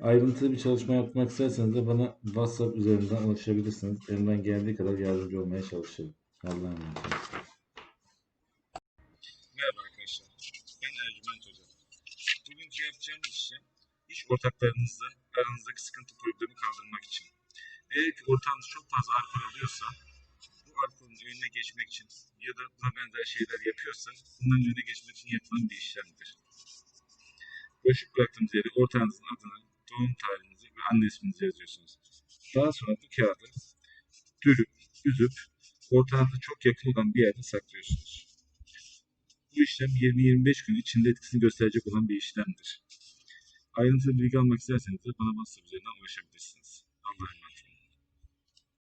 Ayrıntılı bir çalışma yapmak isterseniz de bana WhatsApp üzerinden ulaşabilirsiniz. Elimden geldiği kadar yardımcı olmaya çalışırım. Allah'a emanet olun. Merhaba arkadaşlar. Ben Ercüment Hoca. Bugünkü yapacağım işlem iş ortaklarınızla aranızdaki sıkıntı problemi kaldırmak için. Eğer ki ortağınız çok fazla alkol alıyorsa bu alkolün önüne geçmek için ya da buna benzer şeyler yapıyorsa bunların önüne geçmek için yapılan bir işlemdir. Boşluk bıraktığınız yere ortağınızın adını, doğum tarihinizi ve anne isminizi yazıyorsunuz. Daha sonra bu kağıdı dürüp, üzüp ortağınıza çok yakın olan bir yerde saklıyorsunuz. Bu işlem 20-25 gün içinde etkisini gösterecek olan bir işlemdir. Ayrıntılı bilgi almak isterseniz de bana WhatsApp üzerinden ulaşabilirsiniz.